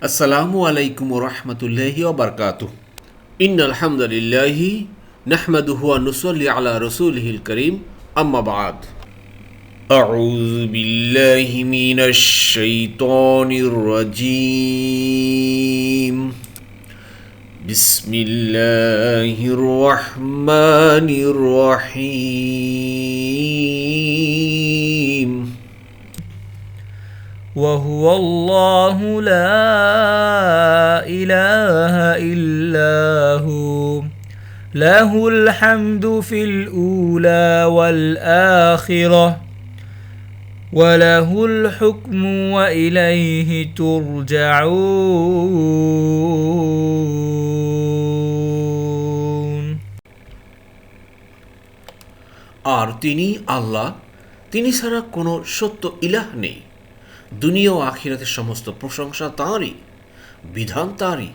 السلام عليكم ورحمة الله وبركاته. إن الحمد لله نحمده ونصلي على رسوله الكريم. أما بعد. أعوذ بالله من الشيطان الرجيم. بسم الله الرحمن الرحيم. وهو الله لا إله إلا هو له الحمد في الأولى والآخرة وله الحكم وإليه ترجعون আর তিনি আল্লাহ তিনি ছাড়া কোনো সত্য ইলাহ নেই দুনিয়া ও আখিরাতের সমস্ত প্রশংসা তাঁরই বিধান তাঁরই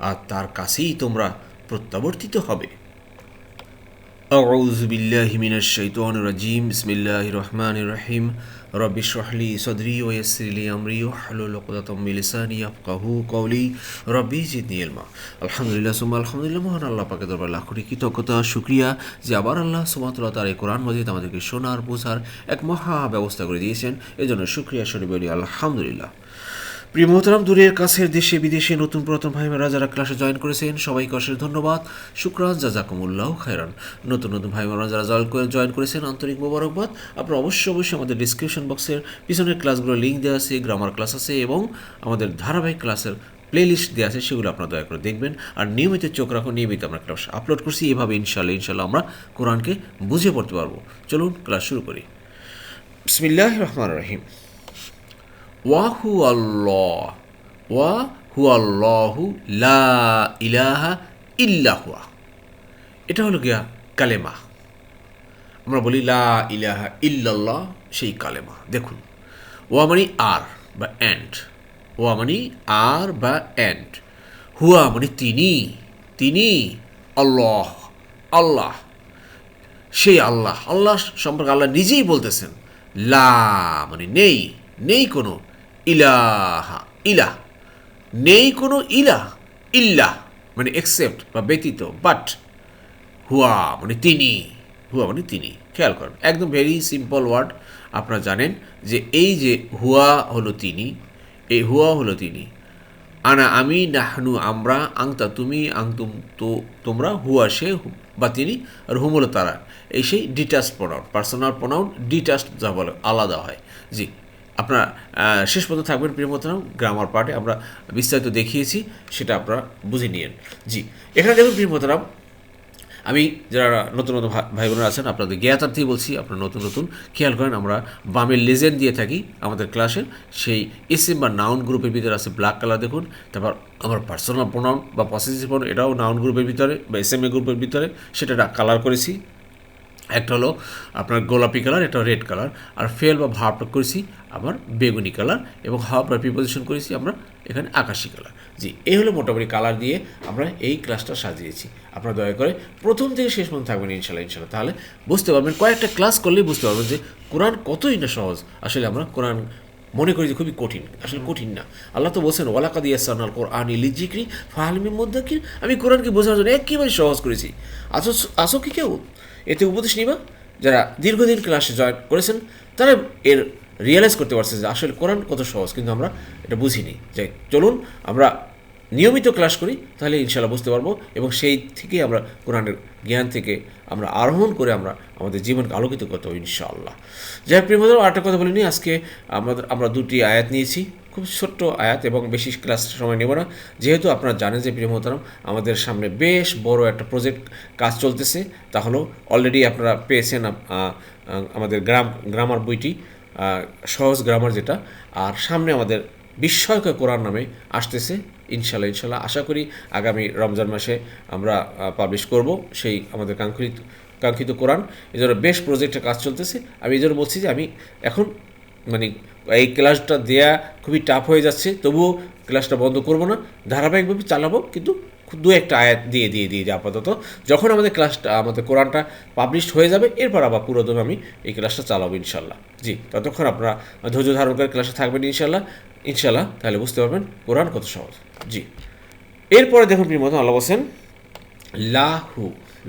আর তার কাছেই তোমরা প্রত্যাবর্তিত হবে। أعوذ بالله من الشيطان الرجيم بسم الله الرحمن الرحيم رب اشرح لي صدري ويسر لي أمري واحلل عقدة من لساني يفقهوا قولي ربي زدني علما আলহামদুলিল্লাহ সুমা আলহামদুলিল্লাহ মহান আল্লাহ পাকে দরবার লাখ কোটি কৃতজ্ঞতা শুক্রিয়া যে আবার আল্লাহ সুমাতুল্লাহ তার এই কোরআন মজিদ আমাদেরকে শোনার বোঝার এক মহা ব্যবস্থা করে দিয়েছেন এজন্য শুক্রিয়া শনি বলি আলহামদুলিল্লাহ প্রিয় মোহতারাম, দূরের কাছের দেশে, বিদেশে নতুন পুরাতন ভাইমারা যারা ক্লাসে জয়েন করেছেন। সবাইকে অশেষ ধন্যবাদ। শুক্রান, জাজাকুমুল্লাহ, খায়রান। নতুন নতুন ভাইমারা যারা জয়েন করে জয়েন করেছেন। আন্তরিক মোবারকবাদ। আপনারা অবশ্যই অবশ্যই আমাদের ডিসক্রিপশন বক্সের পিছনের ক্লাসগুলো লিঙ্ক দেওয়া আছে গ্রামার ক্লাস আছে এবং আমাদের ধারাবাহিক ক্লাসের প্লে লিস্ট দেওয়া আছে, সেগুলো আপনারা দয়া করে দেখবেন। আর নিয়মিত চোখ রাখুন, নিয়মিত আমরা ক্লাস আপলোড করছি। এভাবে ইনশাল্লাহ ইনশাল্লাহ আমরা কোরআনকে বুঝে পড়তে পারব। চলুন ক্লাস শুরু করি। বিসমিল্লাহ রহমান রহিম। ওয়াহু আল্লাহ ওয়া হু আল্লাহু লা ইলাহা ইল্লাহুয়া এটা হলো গিয়া কালেমা। আমরা বলি লা ইলাহা ইল্লাল্লাহ, সেই কালেমা। দেখুন, ওয়া মানে আর বা অ্যান্ড ওয়া মানে আর বা অ্যান্ড হুয়া মানে তিনি তিনি আল্লাহ আল্লাহ, সেই আল্লাহ। আল্লাহ সম্পর্কে আল্লাহ নিজেই বলতেছেন। লা মানে নেই নেই কোনো ইলাহা, ইলাহ। নেই কোনো ইলাহ, ইল্লাহ মানে এক্সেপ্ট বা ব্যতীত বাট হুয়া মানে তিনি, হুয়া মানে তিনি, খেয়াল করেন। একদম ভেরি সিম্পল ওয়ার্ড আপনারা জানেন যে এই যে হুয়া হলো তিনি, এই হুয়া হলো তিনি। আনা আমি, নাহনু আমরা, আংতা তুমি, আংতুম তো, তোমরা, হুয়া সে বা তিনি, আর হুম তারা। এই সেই ডিটাস্ট প্রোনাউন পার্সোনাল প্রোনাউন ডিটাস্ট যা বলে, আলাদা হয়। জি আপনারা শেষ পর্যন্ত থাকবেন প্রিয় গ্রামার পার্টে আমরা বিস্তারিত দেখিয়েছি, সেটা আপনারা বুঝে নিয়েন। জি, এখানে দেখুন প্রিয় মতরাম আমি যারা নতুন নতুন ভাই বোনেরা আছেন, আপনাদের জ্ঞাতার্থেই বলছি, আপনারা নতুন নতুন খেয়াল করেন, আমরা বামের লেজেন্ড দিয়ে থাকি আমাদের ক্লাসের সেই এসএম বা নাউন গ্রুপের ভিতরে আছে ব্ল্যাক কালার দেখুন, তারপর আমার পার্সোনাল প্রোনাউন বা পসেসিভ প্রোনাউন এটাও নাউন গ্রুপের ভিতরে বা এস এসএমএ গ্রুপের ভিতরে, সেটা কালার করেছি। একটা হলো আপনার গোলাপি কালার, একটা রেড কালার। আর ফেল বা ভাবটা করেছি আবার বেগুনি কালার এবং বা প্রিপোজিশন করেছি আমরা এখানে আকাশি কালার। জি, এই হলো মোটামুটি কালার দিয়ে আমরা এই ক্লাসটা সাজিয়েছি। আপনারা দয়া করে প্রথম থেকে শেষ পর্যন্ত থাকবেন ইনশাল্লাহ ইনশাল্লাহ তাহলে বুঝতে পারবেন, কয়েকটা ক্লাস করলেই বুঝতে পারবেন যে কোরআন কতই না সহজ। আসলে আমরা কোরআন মনে করি যে খুবই কঠিন, আসলে কঠিন না। আল্লাহ তো বলছেন, ওয়ালাকাদ ইয়াসানাল কোরআন ইলিজিক্রি ফাহালিমি মধ্যে কি আমি কোরআনকে বোঝানোর জন্য একেবারে সহজ করেছি। আসো আসো কি কেউ? এতে উপদেশ নিবা যারা দীর্ঘদিন ক্লাসে জয়েন করেছেন তারা এর রিয়েলাইজ করতে পারছে যে আসলে কোরআন কত সহজ কিন্তু আমরা এটা বুঝিনি। যে চলুন আমরা নিয়মিত ক্লাস করি তাহলে ইনশাল্লাহ বুঝতে পারব এবং সেই থেকে আমরা কোরআনের জ্ঞান থেকে আমরা আরোহণ করে আমরা আমাদের জীবনকে আলোকিত করতে হবে ইনশাআল্লাহ। যাই বন্ধুরা, আরেকটা কথা বলিনি আজকে আমাদের আমরা দুটি আয়াত নিয়েছি। খুব ছোট্ট আয়াত এবং বেশি ক্লাস সময় নেব না। যেহেতু আপনারা জানেন যে প্রিয় আমাদের সামনে বেশ বড় একটা প্রজেক্ট কাজ চলতেছে। তা হলো অলরেডি আপনারা পেয়েছেন আমাদের গ্রাম, গ্রামার বইটি সহজ গ্রামার যেটা। আর সামনে আমাদের বিস্ময়কর কোরআন নামে আসতেছে। ইনশাল্লাহ ইনশাল্লাহ আশা করি আগামী রমজান মাসে আমরা পাবলিশ করব সেই আমাদের কাঙ্ক্ষিত কাঙ্ক্ষিত কোরআন। এই জন্য বেশ প্রজেক্টের কাজ চলতেছে। আমি এই জন্য বলছি যে আমি এখন মানে এই ক্লাসটা দেয়া খুবই টাফ হয়ে যাচ্ছে, তবুও ক্লাসটা বন্ধ করব না। ধারাবাহিকভাবে চালাবো, কিন্তু দু একটা আয়াত দিয়ে দিয়ে দিয়ে যে আপাতত। যখন আমাদের ক্লাসটা, আমাদের কোরআনটা পাবলিশড হয়ে যাবে, এরপর আবার পুরোদমে আমি এই ক্লাসটা চালাবো ইনশাল্লাহ। জি, ততক্ষণ আপনারা ধৈর্য ধারণ করে ক্লাসে থাকবেন ইনশাল্লাহ। ইনশাল্লাহ, তাহলে বুঝতে পারবেন কোরআন কত সহজ। জি, এরপরে দেখুন প্রিয় মতন আল্লাহ বলছেন, লাহু,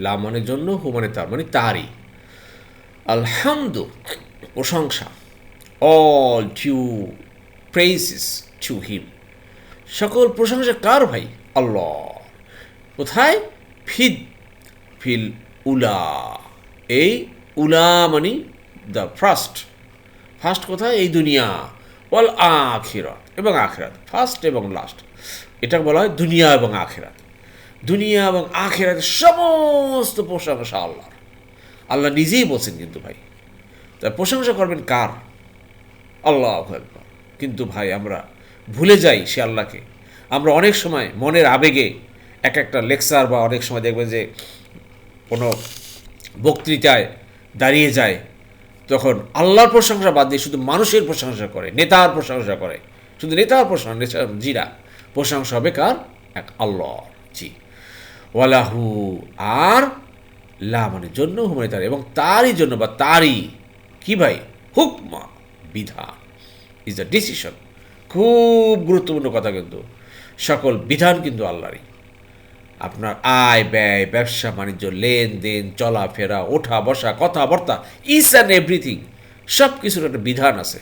লা মানে জন্য, হু মানে তার মানে তারই। আলহামদু, প্রশংসা। All to praises to him সকল প্রশংসা কার ভাই? আল্লাহ। কোথায়? ফিদ, ফিল উলা। এই উলা মানে দ্য ফার্স্ট ফার্স্ট কোথায়? এই দুনিয়া। ওয়াল আখিরাত এবং আখিরাত। ফার্স্ট এবং লাস্ট এটা বলা হয় দুনিয়া এবং আখিরাত। দুনিয়া এবং আখিরাতের সমস্ত প্রশংসা আল্লাহর। আল্লাহ নিজেই বলছেন কিন্তু ভাই। তা প্রশংসা করবেন কার? আল্লাহ আকবার। কিন্তু ভাই, আমরা ভুলে যাই সে আল্লাহকে। আমরা অনেক সময় মনের আবেগে এক একটা লেকচার বা অনেক সময় দেখবেন যে কোনো বক্তৃতায় দাঁড়িয়ে যায়, তখন আল্লাহর প্রশংসা বাদ দিয়ে শুধু মানুষের প্রশংসা করে, নেতার প্রশংসা করে। শুধু নেতার প্রশংসা, নেতা- জিরা। প্রশংসা হবে কার? এক আল্লাহ জি। ওয়ালাহু আর লা মানে জন্য হু মানে তার এবং তারই জন্য বা তারই কি ভাই? হুকমা। বিধান। ইজ দ্য ডিসিশন খুব গুরুত্বপূর্ণ কথা কিন্তু। সকল বিধান কিন্তু আল্লাহরই। আপনার আয়, ব্যয়, ব্যবসা, বাণিজ্য, লেনদেন, চলাফেরা, ওঠা, বসা, কথাবার্তা ইস অ্যান্ড এভরিথিং সব কিছুর একটা বিধান আছে।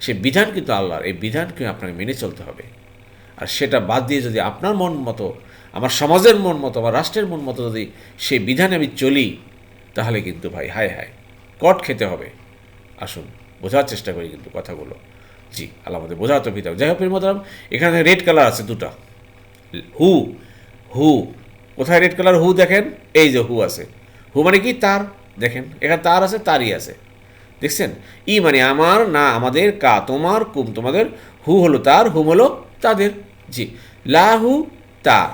সে বিধান কিন্তু আল্লাহর। এই বিধানকে আপনাকে মেনে চলতে হবে। আর সেটা বাদ দিয়ে যদি আপনার মন মতো, আমার সমাজের মন মতো, আমার রাষ্ট্রের মন মতো যদি সেই বিধানে আমি চলি, তাহলে কিন্তু ভাই, হায় হায়, কট খেতে হবে। আসুন। বোঝার চেষ্টা করি কিন্তু কথাগুলো। জি আল্লাহ আমাদের বোঝার তো পিতা যাই হোক মতাম এখানে রেড কালার আছে দুটা। হু হু। কোথায় রেড কালার হু দেখেন, এই যে হু আছে। হু মানে কি? তার। দেখেন, এখানে তার আছে, তারই আছে। দেখছেন? ই মানে আমার, না আমাদের, কা তোমার, কুম তোমাদের। হু হলো তার, হুম হলো তাদের। জি। লাহু তা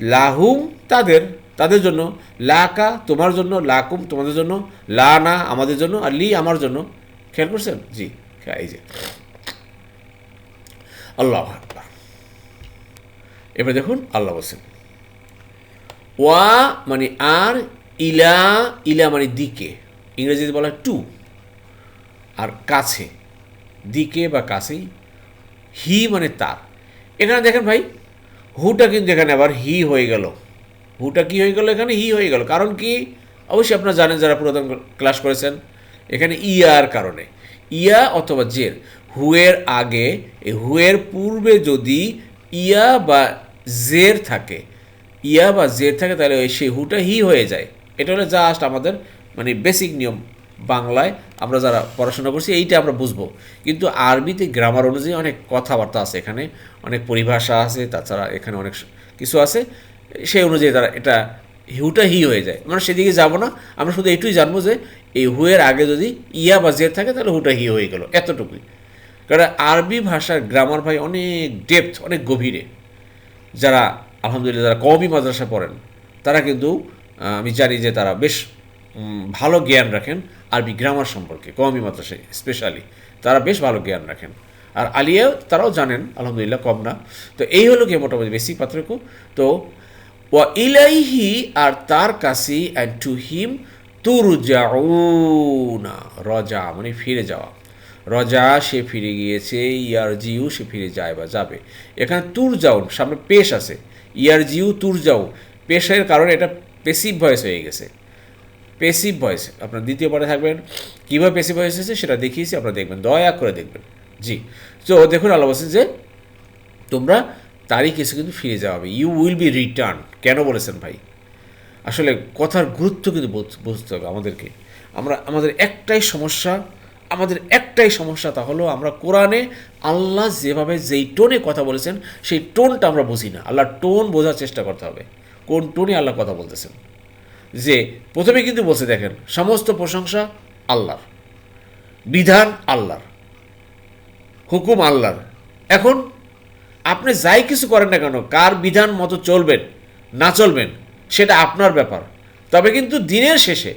লাহুম, তাদের। তাদের জন্য। লাকা তোমার জন্য। লাকুম তোমাদের জন্য। লা না, আমাদের জন্য। আর লি, আমার জন্য। খেয়াল করছেন? জি এই যে। আল্লাহ আকবার। এবার দেখুন আল্লাহ বলছেন, ওয়া মানে আর, ইলা ইলা মানে দিকে, ইংরেজিতে বলা টু। আর কাছে, দিকে বা কাছেই, হি মানে তার। এখানে দেখেন ভাই, হুটা কিন্তু এখানে আবার হি হয়ে গেল। হুটা কি হয়ে গেল? এখানে হি হয়ে গেল। কারণ কি? অবশ্যই আপনারা জানেন যারা পুরাতন ক্লাস করেছেন এখানে ইয়ার কারণে। ইয়া অথবা জের। হুয়ের আগে হুয়ের পূর্বে যদি ইয়া বা জের থাকে, ইয়া বা জের থাকে, তাহলে ওই সেই হুটা হি হয়ে যায়। এটা হলো জাস্ট আমাদের মানে বেসিক নিয়ম বাংলায়। আমরা যারা পড়াশোনা করছি, এইটা আমরা বুঝব। কিন্তু আরবিতে গ্রামার অনুযায়ী অনেক কথাবার্তা আছে এখানে। অনেক পরিভাষা আছে, তাছাড়া এখানে অনেক কিছু আছে। সেই অনুযায়ী তারা এটা হুটা হি হয়ে যায়। আমরা সেদিকে যাব না। আমরা শুধু এটুই জানব যে এই হুয়ের আগে যদি ইয়া বা জের থাকে, তাহলে হুটা হি হয়ে গেল, এতটুকুই। কারণ আরবি ভাষার গ্রামার ভাই অনেক ডেপথ অনেক গভীরে। যারা, আলহামদুলিল্লাহ, যারা কওমি মাদ্রাসা পড়েন, তারা কিন্তু আমি জানি যে তারা বেশ ভালো জ্ঞান রাখেন আরবি গ্রামার সম্পর্কে, কওমি মাদ্রাসায় স্পেশালি তারা বেশ ভালো জ্ঞান রাখেন। আর আলিয়াও, তারাও জানেন, আলহামদুলিল্লাহ, কম না। তো এই হলো কি মোটামুটি বেসিক পার্থক্য। তো, ওয়া ইলাইহি, আর তার কাছে অ্যান্ড টু হিম তুরজাউনা, রজা মানে ফিরে যাওয়া। রজা, সে ফিরে গিয়েছে ইয়ার জিউ সে ফিরে যায় বা যাবে। এখানে তুর যাউন সামনে পেশ আছে। ইয়ার জিউ তুর যাও পেশের কারণে এটা পেসিভ ভয়েস হয়ে গেছে। পেসিভ ভয়েস আপনার দ্বিতীয় পারে থাকবেন। কীভাবে পেসিভ ভয়েস হয়েছে সেটা দেখিয়েছি, আপনারা দেখবেন, দয়া করে দেখবেন। জি, তো দেখুন, আল্লাহ বলছেন যে, তোমরা তারই কিছু কিন্তু ফিরে যাওয়া হবে। ইউ উইল বি রিটার্ন কেন বলেছেন ভাই? আসলে কথার গুরুত্ব কিন্তু বুঝ- বুঝতে হবে আমাদেরকে। আমরা, আমাদের একটাই সমস্যা, আমাদের একটাই সমস্যা তা হলো আমরা কোরআনে আল্লাহ যেভাবে যেই টোনে কথা বলেছেন, সেই টোনটা আমরা বুঝি না। আল্লাহর টোন বোঝার চেষ্টা করতে হবে। কোন টোনে আল্লাহ কথা বলতেছেন? যে প্রথমে কিন্তু বলছে, দেখেন, সমস্ত প্রশংসা আল্লাহর, বিধান আল্লাহর, হুকুম আল্লাহর। এখন আপনি যাই কিছু করেন না কেন, কার বিধান মতো চলবেন, না চলবেন সেটা আপনার ব্যাপার। তবে কিন্তু দিনের শেষে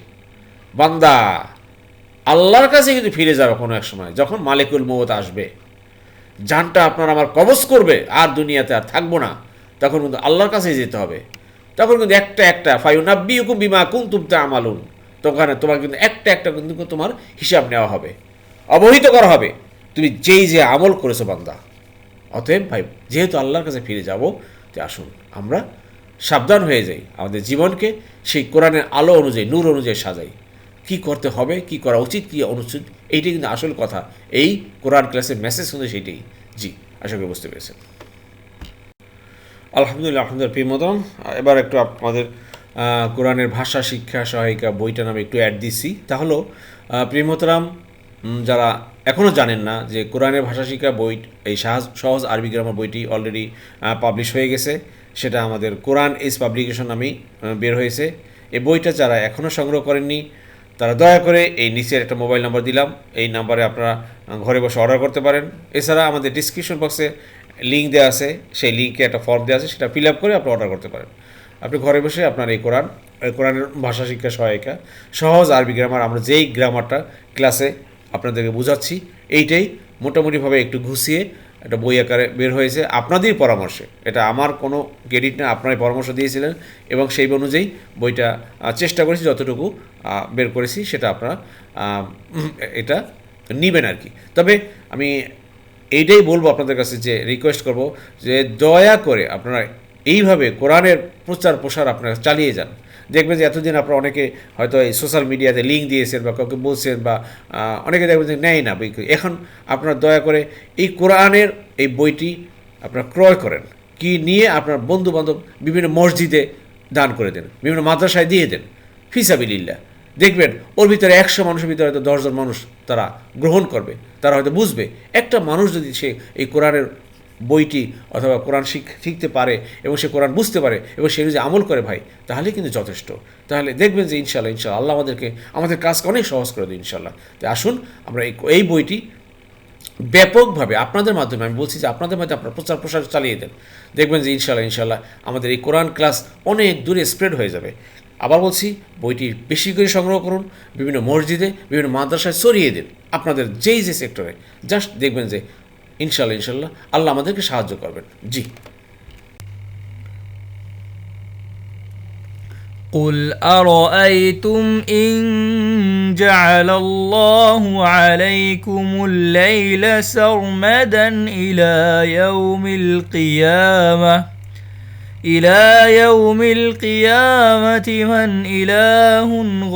বান্দা, আল্লাহর কাছে কিন্তু ফিরে যাবে কোনো এক সময়, যখন মালিকুল মৌত আসবে। জানটা আপনার আমার কবজ করবে, আর দুনিয়াতে আর থাকব না। তখন কিন্তু আল্লাহর কাছেই যেতে হবে। তখন কিন্তু একটা একটা ফাইনাব্বি হুকুম বিমা কুম তুমতে আমালুন তখন তোমার কিন্তু একটা একটা কিন্তু তোমার হিসাব নেওয়া হবে। অবহিত করা হবে। তুমি যেই যে আমল করেছ বান্দা। অতএব ভাই, যেহেতু আল্লাহর কাছে ফিরে যাব, তো আসুন, আমরা সাবধান হয়ে যাই। আমাদের জীবনকে সেই কোরআনের আলো অনুযায়ী নূর অনুযায়ী সাজাই। কি করতে হবে কি করা উচিত কি অনুচিত এইটাই কিন্তু আসল কথা। এই কোরআন ক্লাসের মেসেজ কিন্তু সেইটাই। জি আশা করি বুঝতে পেরেছেন। আলহামদুলিল্লাহ আলহামদুলিল্লাহ প্রিয়মতম এবার একটু আমাদের কোরআনের ভাষা শিক্ষা সহায়িকা বইটা নামে একটু অ্যাড দিচ্ছি। তাহলেও প্রিয়মতরাম উম, যারা এখনও জানেন না যে কোরআনের ভাষা শিক্ষা বই এই সহজ আরবি গ্রামার বইটি অলরেডি পাবলিশ হয়ে গেছে। সেটা আমাদের কোরআন এস পাবলিকেশন আহ, বের হয়েছে। এই বইটা যারা এখনও সংগ্রহ করেননি তারা দয়া করে এই নিচের একটা মোবাইল নাম্বার দিলাম। এই নাম্বারে আপনারা ঘরে বসে অর্ডার করতে পারেন। এছাড়া আমাদের ডিসক্রিপশন বক্সে লিঙ্ক দেওয়া আছে। সেই লিঙ্কে একটা ফর্ম দেওয়া আছে সেটা ফিল আপ করে আপনি অর্ডার করতে পারেন। আপনি ঘরে বসে আপনার এই কোরআন কোরআনের ভাষা শিক্ষা সহায়িকা সহজ আরবি গ্রামার আমরা যেই গ্রামারটা ক্লাসে আপনাদেরকে বোঝাচ্ছি এইটাই মোটামুটিভাবে একটু ঘুষিয়ে একটা বই আকারে বের হয়েছে। আপনাদেরই পরামর্শে, এটা আমার কোনো ক্রেডিট না, আপনারাই পরামর্শ দিয়েছিলেন এবং সেই অনুযায়ী বইটা চেষ্টা করেছি যতটুকু বের করেছি, সেটা আপনারা এটা নেবেন আর কি। তবে আমি এইটাই বলব আপনাদের কাছে যে রিকোয়েস্ট করব যে দয়া করে আপনারা এইভাবে কোরআনের প্রচার প্রসার আপনারা চালিয়ে যান। দেখবেন যে এতদিন আপনারা অনেকে হয়তো এই সোশ্যাল মিডিয়াতে লিঙ্ক দিয়েছেন বা কাউকে বলছেন বা অনেকে দেখবেন যে নেয় না বই এখন আপনারা দয়া করে এই কোরআনের এই বইটি আপনারা ক্রয় করেন। কি নিয়ে আপনার বন্ধু বান্ধব বিভিন্ন মসজিদে দান করে দেন, বিভিন্ন মাদ্রাসায় দিয়ে দেন ফিসাবিল্লা দেখবেন ওর ভিতরে একশো মানুষের ভিতরে হয়তো দশজন মানুষ তারা গ্রহণ করবে। তারা হয়তো বুঝবে, একটা মানুষ যদি সে এই কোরআনের বইটি অথবা কোরআন শিখ শিখতে পারে এবং সে কোরআন বুঝতে পারে এবং সে যদি আমল করে ভাই তাহলে কিন্তু যথেষ্ট। তাহলে দেখবেন যে ইনশাল্লাহ ইনশাল্লাহ আল্লাহ আমাদেরকে, আমাদের কাজকে অনেক সহজ করে দেয় ইনশাল্লাহ তাই আসুন, আমরা এই বইটি ব্যাপকভাবে আপনাদের মাধ্যমে, আমি বলছি যে আপনাদের মাধ্যমে আপনার প্রচার প্রসার চালিয়ে দেন। দেখবেন যে ইনশাল্লাহ ইনশাল্লাহ আমাদের এই কোরআন ক্লাস অনেক দূরে স্প্রেড হয়ে যাবে। আবার বলছি, বইটি বেশি করে সংগ্রহ করুন, বিভিন্ন মসজিদে, বিভিন্ন মাদ্রাসায় ছড়িয়ে দিন, আপনাদের যেই যে সেক্টরে। জাস্ট দেখবেন যে ইনশাল্লাহ ইনশাল্লাহ আল্লাহ আমাদেরকে সাহায্য করবেন জি قل أرأيتم إن جعل الله عليكم الليل سرمدا إلى يوم القيامة إلى يوم القيامة من إله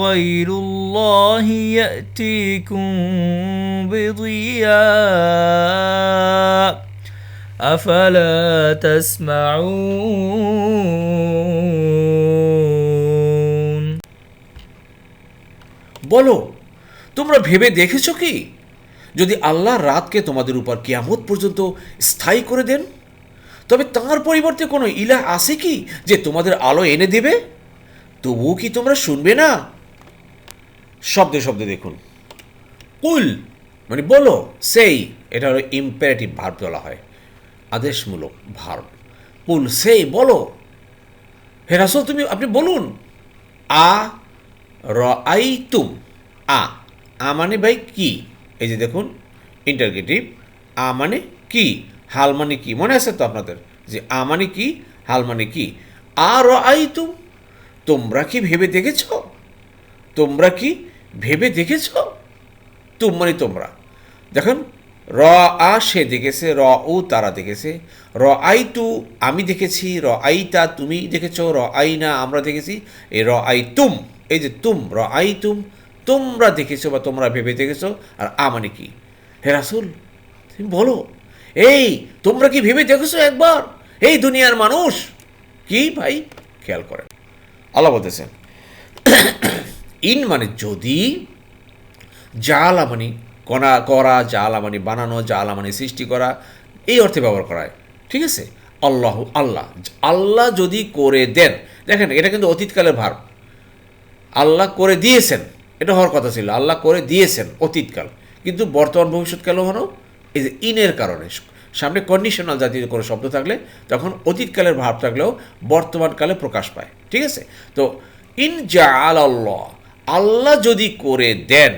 غير الله يأتيكم بضياء أفلا تسمعون বলো তোমরা ভেবে দেখেছো কি যদি আল্লাহ রাতকে তোমাদের উপর কিয়ামত পর্যন্ত স্থায়ী করে দেন তবে তার পরিবর্তে কোনো ইলাহ আছে কি যে তোমাদের আলো এনে দেবে? তবুও কি তোমরা শুনবে না? শব্দে শব্দে দেখুন। কুল মানে বলো, সেই, এটা হলো ইম্পারেটিভ ভার্ব বলা হয়। আদেশমূলক ভার্ব কুল, সেই, বলো। হে রাসূল, তুমি, আপনি বলুন। আ র আই তুম আ আ মানে ভাই কি? এই যে দেখুন ইন্টারগেটিভ আ মানে কি? হাল মানে কি? মনে আছে তো আপনাদের? যে আ মানে কি, হাল মানে কি? আর আই তুম তোমরা কি ভেবে দেখেছ? তোমরা কি ভেবে দেখেছ? তুম মানে তোমরা। দেখুন, র আ সে দেখেছে, র ও তারা দেখেছে, র আই তু আমি দেখেছি, র আই তা তুমি দেখেছ, র আই না আমরা দেখেছি, এই র আই তুম, এই যে তুম, র আই তুম, তোমরা দেখেছ বা তোমরা ভেবে দেখেছ, আর আ মানে কি? হে রাসুল, তুমি বলো। এই, তোমরা কি ভেবে দেখেছ একবার? এই দুনিয়ার মানুষ। কি ভাই? খেয়াল করেন। আল্লাহ বলতেছেন, ইন মানে যদি জালা মানে করা করা জালা মানে বানানো জালা মানে সৃষ্টি করা, এই অর্থে ব্যবহার করা হয়। ঠিক আছে? আল্লাহ আল্লাহ। আল্লাহ যদি করে দেন, দেখেন, এটা কিন্তু অতীতকালের ভার। আল্লাহ করে দিয়েছেন, এটা হওয়ার কথা ছিল। আল্লাহ করে দিয়েছেন অতীতকাল। কিন্তু বর্তমান ভবিষ্যৎকালও হলো এই যে ইনের কারণে। সামনে কন্ডিশনাল জাতীয় কোনো শব্দ থাকলে তখন অতীতকালের ভাব থাকলেও বর্তমানকালে প্রকাশ পায়। ঠিক আছে? তো, ইন জা আল্লাহ আল্লাহ যদি করে দেন,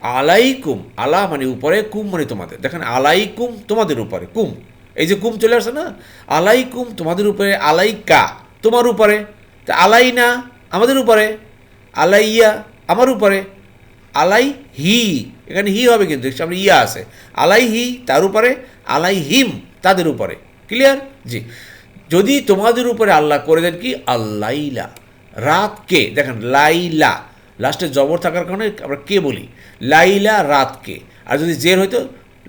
আলাইকুম, আলা মানে উপরে, কুম মানে তোমাদের। দেখেন, আলাইকুম তোমাদের উপরে, কুম। এই যে কুম চলে আসে না? আলাইকুম তোমাদের উপরে, আলাইকা তোমার উপরে, তা আলাই না আমাদের উপরে, আলাইয়া আমার উপরে আলাই হি, এখানে হি হবে কিন্তু সামনে ইয়া আছে। আলাই হি, তার উপরে আলাই হিম, তাদের উপরে। ক্লিয়ার জি। যদি তোমাদের উপরে আল্লাহ করে দেন কি? আল্লাইলা রাতকে দেখেন, লাইলা। লাস্টে জবর থাকার কারণে আমরা কে বলি? লাইলা রাতকে আর যদি জের হতো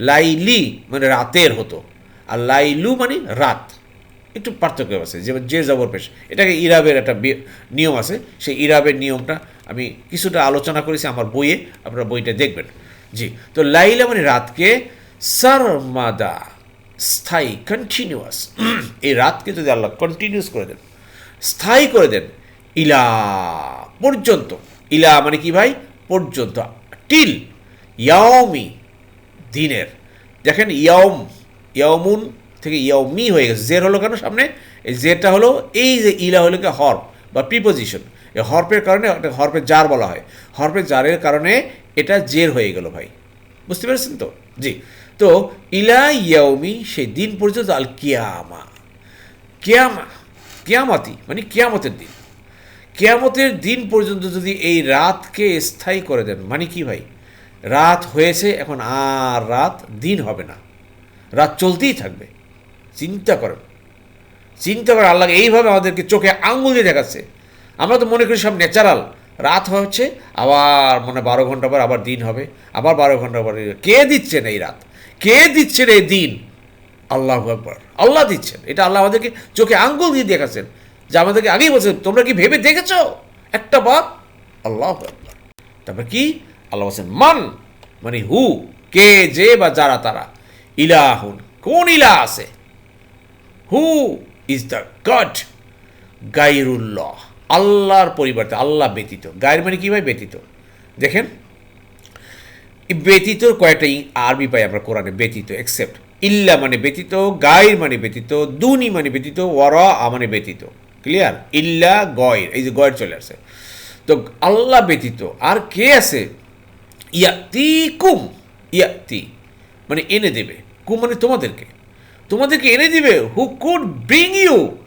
লাইলি মানে রাতের হতো। আর লাইলু মানে রাত। একটু পার্থক্য আছে যে জবর, পেশ। এটাকে ইরাবের একটা নিয়ম আছে। সেই ইরাবের নিয়মটা আমি কিছুটা আলোচনা করেছি আমার বইয়ে, আপনারা বইটা দেখবেন। জি, তো লাইলা মানে রাতকে সারমাদা স্থায়ী কন্টিনিউয়াস এই রাতকে যদি আল্লাহ কন্টিনিউস করে দেন, স্থায়ী করে দেন, ইলা পর্যন্ত, ইলা মানে কি ভাই? পর্যন্ত টিল ইয়াওমি দিনের। দেখেন ইয়ম ইয়মুন থেকে ইয়মি হয়ে গেছে। জের হলো কেন সামনে? এই জেরটা হলো, এই যে ইলা হলো কি হর্প বা প্রিপোজিশন হর্পের কারণে একটা হর্পের জার বলা হয়। হর্পের জারের কারণে এটা জের হয়ে গেল ভাই। বুঝতে পেরেছেন তো? জি। তো ইলা ইয়াউমি, সেই দিন পর্যন্ত আল কিয়ামা। কেয়ামা, কেয়ামাতি মানে কেয়ামতের দিন। কেয়ামতের দিন পর্যন্ত যদি এই রাতকে স্থায়ী করে দেন মানে কি ভাই? রাত হয়েছে, এখন আর রাত দিন হবে না। রাত চলতেই থাকবে। চিন্তা করেন। চিন্তা করে আল্লাহ এইভাবে আমাদেরকে চোখে আঙুল দিয়ে দেখাচ্ছে। আমরা তো মনে করি সব ন্যাচারাল। রাত হচ্ছে, আবার মানে বারো ঘণ্টা পর আবার দিন হবে, আবার বারো ঘণ্টা পর কে দিচ্ছেন এই রাত? কে দিচ্ছেন এই দিন? আল্লাহ একবার আল্লাহ দিচ্ছেন। এটা আল্লাহ আমাদেরকে চোখে আঙ্গুল দিয়ে দেখাচ্ছেন। যে আমাদেরকে আগেই বলছেন, তোমরা কি ভেবে দেখেছ? একটা বার আল্লাহ একবার তারপর কি? আল্লাহ বলছেন, মান মানে হু, কে, যে বা যারা তারা। ইলাহুন, কোন ইলা আছে? হু, ইজ দ্য গড গাইরুল্লাহ আল্লাহর পরিবর্তে, আল্লাহ ব্যতীত। গায়ের মানে কি ভাই? ব্যতীত। দেখেন ব্যতীত কয়েকটা আরবি পাই আমরা কোরআনে, ব্যতীত এক্সেপ্ট ইল্লা মানে ব্যতীত, গায়ের মানে ব্যতীত, দুনি মানে ব্যতীত, ওয়ারা মানে ব্যতীত। ক্লিয়ার ইল্লা, গয়ের। এই যে গয়ের চলে আসে। তো আল্লাহ ব্যতীত। আর কে আছে? ইয়াতি কুম ইয়াতি। মানে এনে দেবে। কুম মানে তোমাদেরকে। তোমাদেরকে এনে দিবে। Who could bring you.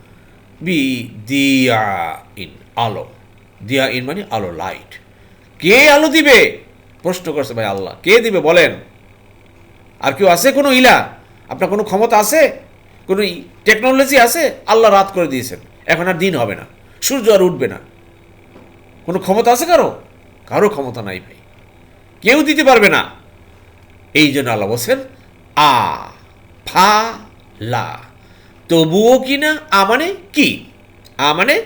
B দিয়া। আলো। দিয়া ইন মানে আলো লাইট কে আলো দিবে? প্রশ্ন করছে ভাই আল্লাহ। কে দিবে বলেন? আর কেউ আছে কোনো ইলা? আপনার কোনো ক্ষমতা আছে? কোনো টেকনোলজি আছে? আল্লাহ রাত করে দিয়েছেন। এখন আর দিন হবে না। সূর্য আর উঠবে না। কোনো ক্ষমতা আছে কারও? কারও ক্ষমতা নাই ভাই। কেউ দিতে পারবে না। এই জন্য আল্লাহ বলছেন, আ, ফা, লা। তবুও কি না? আ মানে কি? আ মানে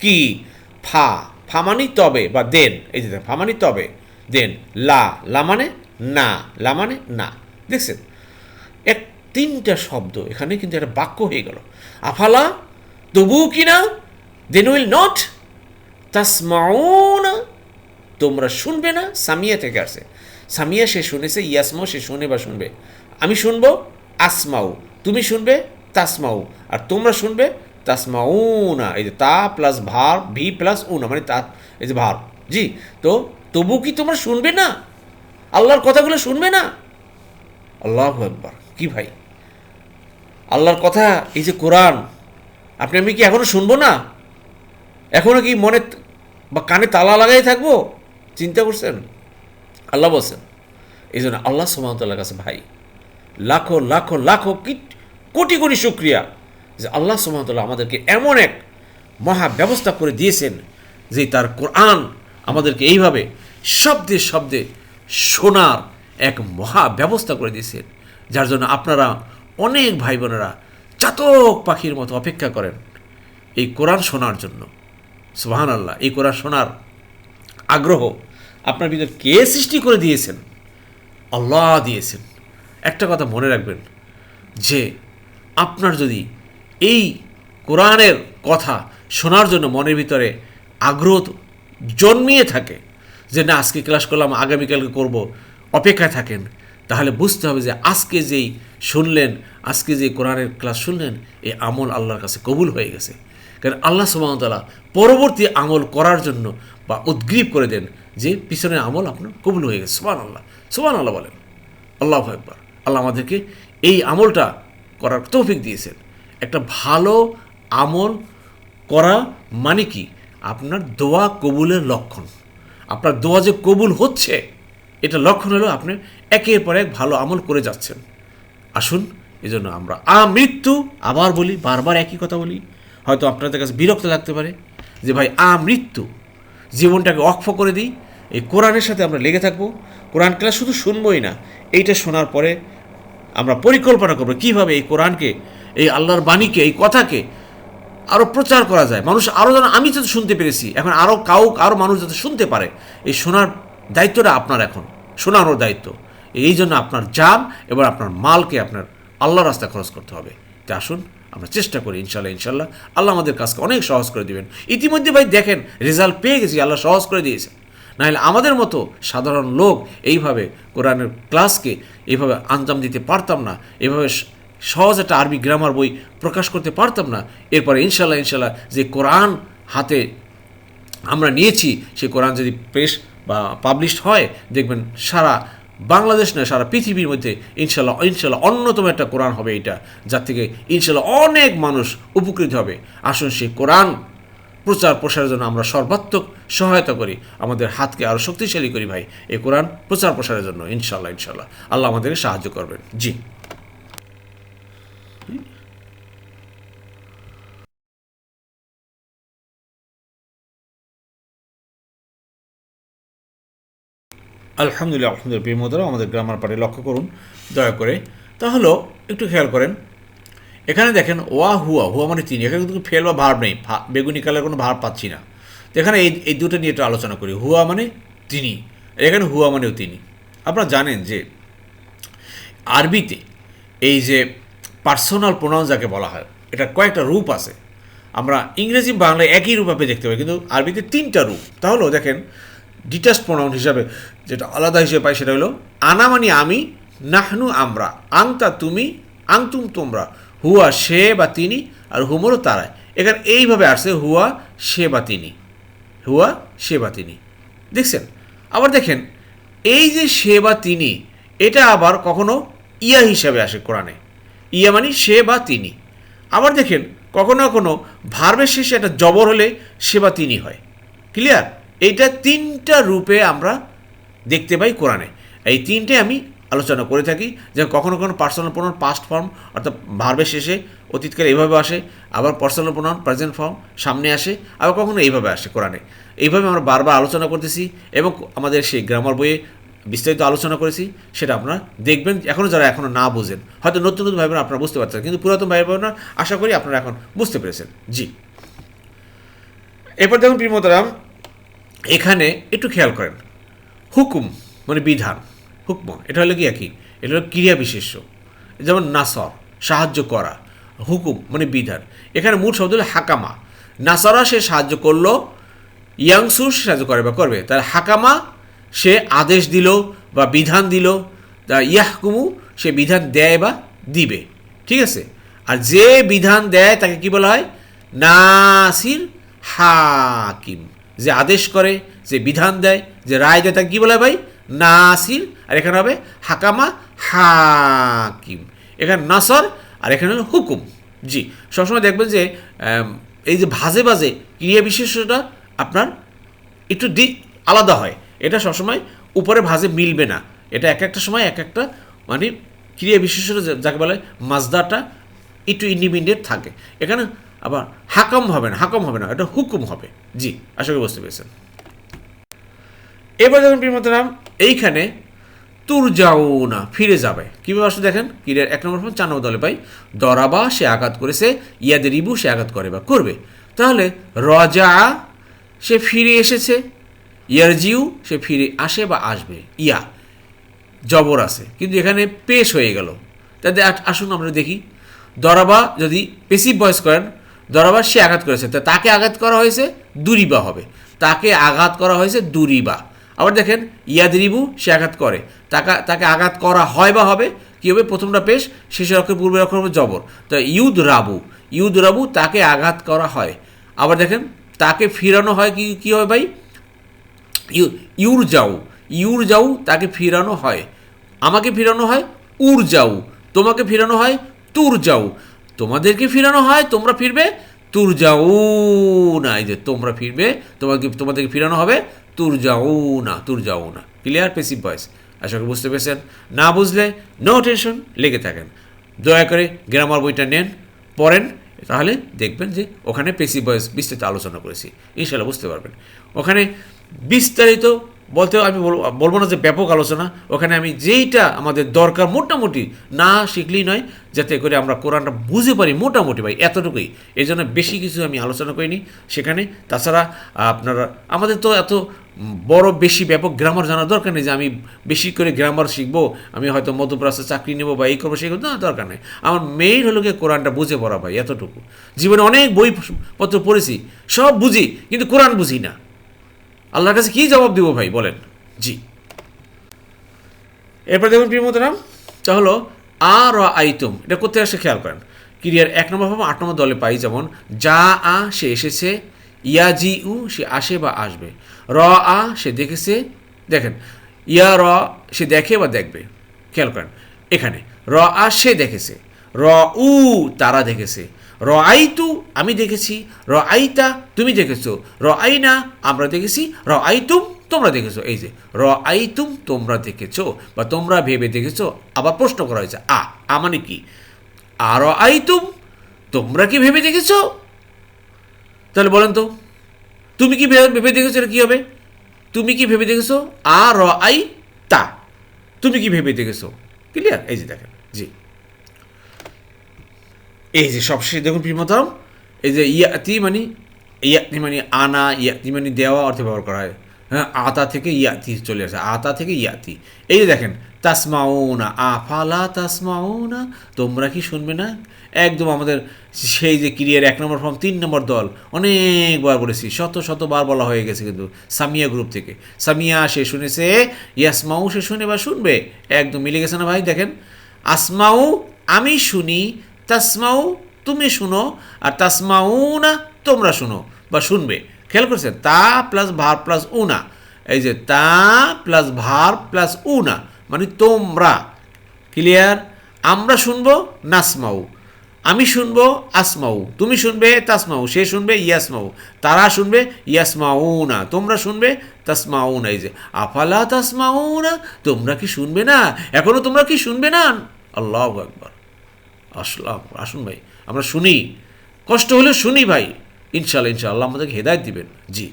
কি? ফা। ফা মানে তবে বা দেন। এই যে ফা মানে তবে, দেন। লা। লা মানে না। লা মানে না। দেখছেন? এক তিনটা শব্দ এখানে কিন্তু একটা বাক্য হয়ে গেল। আফালা? তবুও কি না? দেন উইল নট তাসমাউনা তোমরা শুনবে না? সামিয়া থেকে আসে। সামিয়া সে শুনেছে, ইয়াসমাও সে শুনে বা শুনবে। আমি শুনব, আসমাউ। তুমি শুনবে, তাসমাউ। আর তোমরা শুনবে তাসমাউ না এই যে তা প্লাস ভার, ভি প্লাস উনা মানে তা, এই যে ভার। জি, তো তবু কি তোমরা শুনবে না? আল্লাহর কথাগুলো শুনবে না? আল্লাহ একবার কি ভাই? আল্লাহর কথা, এই যে কোরআন, আপনি আমি কি এখনও শুনব না? এখনও কি মনে বা কানে তালা লাগাই থাকব? চিন্তা করছেন? আল্লাহ বলছেন, এই জন্য আল্লাহ সুমাতাল্লাহ কাছে ভাই, লাখো লাখো লাখো কি কোটি কোটি শুক্রিয়া। যে আল্লাহ সুমাতাল্লাহ আমাদেরকে এমন এক মহা ব্যবস্থা করে দিয়েছেন যে তার কোরআন আমাদেরকে এইভাবে শব্দে শব্দে শোনার এক মহা ব্যবস্থা করে দিয়েছেন। যার জন্য আপনারা অনেক ভাই বোনেরা চাতক পাখির মতো অপেক্ষা করেন এই কোরআন শোনার জন্য। সুবাহান আল্লাহ এই কোরআন শোনার আগ্রহ আপনার ভিতর কে সৃষ্টি করে দিয়েছেন? আল্লাহ দিয়েছেন। একটা কথা মনে রাখবেন যে আপনার যদি এই কোরআনের কথা শোনার জন্য মনের ভিতরে আগ্রহ জন্মিয়ে থাকে যে না, আজকে ক্লাস করলাম আগামীকালকে করব। অপেক্ষায় থাকেন। তাহলে বুঝতে হবে যে আজকে যেই শুনলেন, আজকে যে কোরআনের ক্লাস শুনলেন, এই আমল আল্লাহর কাছে কবুল হয়ে গেছে। কারণ আল্লাহ সুবাহতাল্লাহ পরবর্তী আমল করার জন্য বা উদ্গ্রীব করে দেন যে পিছনের আমল আপনার কবুল হয়ে গেছে। সুবান আল্লাহ সুবান আল্লাহ বলেন। আল্লাহ একবার আল্লাহ আমাদেরকে এই আমলটা করার তৌফিক দিয়েছেন। একটা ভালো আমল করা মানে কি? আপনার দোয়া কবুলের লক্ষণ। আপনার দোয়া যে কবুল হচ্ছে, এটা লক্ষণ হলো আপনি একের পর এক ভালো আমল করে যাচ্ছেন। আসুন এই জন্য আমরা আমৃত্যু আবার বলি, বারবার একই কথা বলি। হয়তো আপনাদের কাছে বিরক্ত লাগতে পারে যে, ভাই, আমৃত্যু, জীবনটাকে অক্ষ করে দিই। এই কোরআনের সাথে আমরা লেগে থাকব। কোরআন ক্লাস শুধু শুনবোই না, এইটা শোনার পরে আমরা পরিকল্পনা করব কীভাবে এই কোরআনকে এই আল্লাহর বাণীকে, এই কথাকে আরও প্রচার করা যায়। মানুষ আরও যেন, আমি যাতে শুনতে পেরেছি, এখন আরও কাউ আরও মানুষ যাতে শুনতে পারে, এই শোনার দায়িত্বটা আপনার এখন, শোনানোর দায়িত্ব। এই জন্য আপনার জান এবং আপনার মালকে আপনার আল্লাহ রাস্তায় খরচ করতে হবে। তা আসুন, আমরা চেষ্টা করি ইনশাল্লাহ ইনশাল্লাহ আল্লাহ আমাদের কাজকে অনেক সহজ করে দিবেন। ইতিমধ্যে ভাই দেখেন, রেজাল্ট পেয়ে গেছি, আল্লাহ সহজ করে দিয়েছে। নাহলে আমাদের মতো সাধারণ লোক এইভাবে কোরআনের ক্লাসকে এইভাবে আঞ্জাম দিতে পারতাম না এভাবে সহজ একটা আরবি গ্রামার বই প্রকাশ করতে পারতাম না। এরপরে ইনশাল্লাহ ইনশাল্লাহ যে কোরআন হাতে আমরা নিয়েছি, সেই কোরআন যদি প্রেস বা পাবলিশড হয়, দেখবেন সারা বাংলাদেশ নয়, সারা পৃথিবীর মধ্যে ইনশাল্লাহ ইনশাল্লাহ অন্যতম একটা কোরআন হবে এটা, যার থেকে ইনশাল্লাহ অনেক মানুষ উপকৃত হবে। আসুন সেই কোরআন প্রচার প্রসারের জন্য আমরা সর্বাত্মক সহায়তা করি। আমাদের হাতকে আরও শক্তিশালী করি ভাই, এই কোরআন প্রচার প্রসারের জন্য ইনশাল্লাহ ইনশাল্লাহ আল্লাহ আমাদেরকে সাহায্য করবেন। জি। আলহামদুলিল্লাহ আলহামদুলিল্লাহ, প্রিয় মোদরা আমাদের গ্রামার পারে লক্ষ্য করুন, দয়া করে। তাহলেও একটু খেয়াল করেন, এখানে দেখেন ওয়া হুয়া হুয়া মানে তিনি এখানে কিন্তু ফেল বা ভার নেই বেগুনি কালার কোনো ভার পাচ্ছি না। তো এখানে এই এই দুটো নিয়ে একটু আলোচনা করি, হুয়া মানে তিনি এখানে হুয়া মানেও তিনি আপনারা জানেন যে আরবিতে এই যে পার্সোনাল প্রোনাউন যাকে বলা হয়, এটা কয়েকটা রূপ আছে। আমরা ইংরেজি বাংলায় একই রূপ আপনি দেখতে পাই, কিন্তু আরবিতে তিনটা রূপ। তাহলেও দেখেন ডিটাচ প্রোনাউন হিসাবে যেটা আলাদা হিসেবে পাই সেটা হলো আনা মানে আমি, নাহনু আমরা, আংতা তুমি, আংতুম তোমরা, হুয়া সে বা তিনি আর হুমরও তারায় এখানে এইভাবে আসছে, হুয়া সে বা তিনি, হুয়া সে বা তিনি। দেখছেন? আবার দেখেন, এই যে সে বা তিনি, এটা আবার কখনো ইয়া হিসাবে আসে কোরআনে। ইয়া মানে সে বা তিনি। আবার দেখেন, কখনো কখনো ভার্বের শেষে একটা জবর হলে সে বা তিনি হয়। ক্লিয়ার? এইটা তিনটা রূপে আমরা দেখতে পাই কোরআনে। এই তিনটে আমি আলোচনা করে থাকি, যে কখনো কখনো পার্সোনাল প্রোনাউন পাস্ট ফর্ম অর্থাৎ ভার্বের শেষে অতীতকালে এইভাবে আসে, আবার পার্সোনাল প্রোনাউন প্রেজেন্ট ফর্ম সামনে আসে, আবার কখনো এইভাবে আসে কোরআনে। এইভাবে আমরা বারবার আলোচনা করতেছি এবং আমাদের সেই গ্রামার বইয়ে বিস্তারিত আলোচনা করেছি, সেটা আপনারা দেখবেন। এখনও যারা এখনও না বুঝেন, হয়তো নতুন নতুন ভাই বোনেরা আপনারা বুঝতে পারছেন, কিন্তু পুরাতন ভাই বোনেরা আশা করি আপনারা এখন বুঝতে পেরেছেন। জি। এরপর দেখুন প্রিমতারাম এখানে একটু খেয়াল করেন। হুকুম মানে বিধান। হুকম, এটা হলো কি? একই এটা হলো ক্রিয়া বিশেষ্য। যেমন নাসর, সাহায্য করা। হুকুম মানে বিধান। এখানে মূল শব্দ হলো হাকামা। নাসরা সে সাহায্য করল, ইয়াংসু সে সাহায্য করে বা করবে। তার হাকামা সে আদেশ দিল বা বিধান দিল, তা ইয়াহকুমু সে বিধান দেয় বা দিবে। ঠিক আছে? আর যে বিধান দেয় তাকে কি বলা হয়? নাসির হাকিম। যে আদেশ করে, যে বিধান দেয়, যে রায় দেয়, তাকে কী বলে ভাই? নাসির, আর এখানে হবে হাকামা হাকিম। এখানে নাসর, আর এখানে হলো হুকুম। জি, সবসময় দেখবেন যে এই যে ভাজে ভাজে ক্রিয়া বিশেষটা আপনার একটু ডি আলাদা হয়। এটা সবসময় উপরে ভাজে মিলবে না। এটা এক একটা সময় এক একটা মানে ক্রিয়া বিশেষটা যাকে বলে মাজদাটা একটু ইন্ডিপেন্ডেন্ট থাকে। এখানে আবার হাকম হবে না, হাকম হবে না, এটা হুকুম হবে। জি, আশা করি বুঝতে পেরেছেন। এবার যখন প্রিমতরাম এইখানে তুর যাও না ফিরে যাবে। কীভাবে আসলে দেখেন? কিরের এক নম্বর ফোন, চার নম্বর দলে পাই। দরাবা, সে আঘাত করেছে ইয়াদের রিবু সে আঘাত করে বা করবে। তাহলে রজা, সে ফিরে এসেছে। ইয়ারজিউ, সে ফিরে আসে বা আসবে। ইয়া, জবর আছে। কিন্তু এখানে পেশ হয়ে গেল। তাতে আসুন আমরা দেখি। দরাবা যদি পেসিভ ভয়েস করেন দরাবা সে আঘাত করেছে। তা তাকে আঘাত করা হয়েছে? দুরিবা হবে। তাকে আঘাত করা হয়েছে দুরিবা। আবার দেখেন, ইয়াদরিবু সে আঘাত করে। তাকে তাকে আঘাত করা হয় বা হবে? কী হবে? প্রথমটা পেশ শেষের অক্ষর, পূর্বের অক্ষর হবে জবর। তো ইউদ রাবু ইউদ রাবু তাকে আঘাত করা হয়। আবার দেখেন, তাকে ফিরানো হয় কি কী হবে ভাই? ইউ- ইউর যাও ইউর যাও তাকে ফিরানো হয়। আমাকে ফিরানো হয় উর যাও তোমাকে ফিরানো হয় তুর যাও তোমাদেরকে ফিরানো হয়, তোমরা ফিরবে তুর যাও না এই যে তোমরা ফিরবে, তোমাকে, তোমাদেরকে ফিরানো হবে তুর যাও না তুর যাও না ক্লিয়ার পেসিভ ভয়েস আশা করি বুঝতে পেরেছেন। না বুঝলে নো টেনশন লেগে থাকেন। দয়া করে গ্রামার বইটা নেন, পড়েন, তাহলে দেখবেন যে ওখানে পেসিভ ভয়েস বিস্তারিত আলোচনা করেছি। ইনশাল্লাহ বুঝতে পারবেন। ওখানে বিস্তারিত বলতে আমি বলব না যে ব্যাপক আলোচনা, ওখানে আমি যেইটা আমাদের দরকার মোটামুটি, না শিখলেই নয়, যাতে করে আমরা কোরআনটা বুঝে পারি মোটামুটি ভাই, এতটুকুই। এই জন্য বেশি কিছু আমি আলোচনা করিনি সেখানে। তাছাড়া আপনারা, আমাদের তো এত বড়, বেশি, ব্যাপক গ্রামার জানার দরকার নেই যে আমি বেশি করে গ্রামার শিখব, আমি হয়তো মধ্যপ্রাচ্যে চাকরি নেব বা এই করব, সেই করব, না, দরকার নেই। আমার মেইন হলো গিয়ে কোরআনটা বুঝে পড়া ভাই, এতটুকু। জীবনে অনেক বইপত্র পড়েছি, সব বুঝি, কিন্তু কোরআন বুঝি না। আল্লাহর কাছে কী জবাব দিব ভাই? বলেন। জি। এরপর দেখুন প্রিয়মতরাম তা হলো, আ র আইতুম। এটা করতে আসে খেয়াল করেন। ক্রিয়ার এক নম্বর ভাবে, আট নম্বর দলে পাই যেমন, যা আ, সে এসেছে। ইয়া জি উ, সে আসে বা আসবে। র আ, সে দেখেছে। দেখেন, ইয়া র, সে দেখে বা দেখবে। খেয়াল করেন। এখানে, র আ, সে দেখেছে। র উ, তারা দেখেছে। র আইতু আমি দেখেছি। র আইতা তুমি দেখেছ। র আইনা আমরা দেখেছি। র আইতুম তোমরা দেখেছ। এই যে র আইতুম তোমরা দেখেছ বা তোমরা ভেবে দেখেছ। আবার প্রশ্ন করা হয়েছে, আ আ মানে কি? আর আইতুম তোমরা কি ভেবে দেখেছ? তাহলে বলেন তো, তুমি কি ভেবে দেখেছ এটা কী হবে? তুমি কি ভেবে দেখেছ? আ র আই তা তুমি কি ভেবে দেখেছ? ক্লিয়ার এই যে দেখেন। এই যে সবশেষে দেখুন প্রিমতম এই যে ইয়াতি মানে ইয়াতি মানে আনা ইয়াতি মানে দেওয়া অর্থে ব্যবহার করা হয়। হ্যাঁ আতা থেকে ইয়াতি চলে আসে, আতা থেকে ইয়াতি। এই যে দেখেন, তাসমাউনা, আফালা তাসমাউনা, তোমরা কি শুনবে না? একদম আমাদের সেই যে ক্রিয়ার এক নম্বর ফর্ম, তিন নম্বর দল, অনেকবার বলেছি, শত শতবার বলা হয়ে গেছে কিন্তু সামিয়া গ্রুপ থেকে। সামিয়া সে শুনেছে, ইয়াসমাউ সে শুনে বা শুনবে, একদম মিলে গেছে না ভাই? দেখেন, আসমাউ আমি শুনি তাসমাউ, তুমি শুনো, আর তাসমাউ না তোমরা শুনো, বা শুনবে। খেয়াল করছেন? তা প্লাস ভার প্লাস উনা। এই যে তা প্লাস ভার প্লাস উনা মানে তোমরা। ক্লিয়ার? আমরা শুনব নাসমাউ। আমি শুনব আসমাউ। তুমি শুনবে তাসমাউ, সে শুনবে ইয়াসমাউ। তারা শুনবে ইয়াসমাউ না তোমরা শুনবে তাসমাউ না এই যে, আফালা তাসমাউ না তোমরা কি শুনবে না? এখনও তোমরা কি শুনবে না? আল্লাহ একবার আসলাম আসুন ভাই, আমরা শুনি। কষ্ট হলে শুনি ভাই। ইনশাল্লাহ ইনশাল্লাহ আমাদেরকে হেদায়ত দিবেন। জি।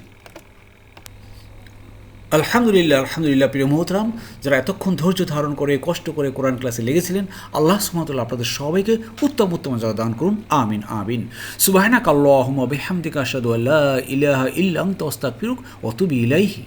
আলহামদুলিল্লাহ আলহামদুলিল্লাহ, প্রিয় মোহতরাম, যারা এতক্ষণ ধৈর্য ধারণ করে, কষ্ট করে কোরআন ক্লাসে লেগেছিলেন, আল্লাহ সুমতুল্লাহ আপনাদের সবাইকে উত্তম উত্তম যা দান করুন। আমিন আমিন। সুবাহনা কাল্লাহম বেহামদিকা আসাদু আল্লাহ ইলাহা ইল্লাম তস্তা ফিরুক অতুবি ইলাইহি।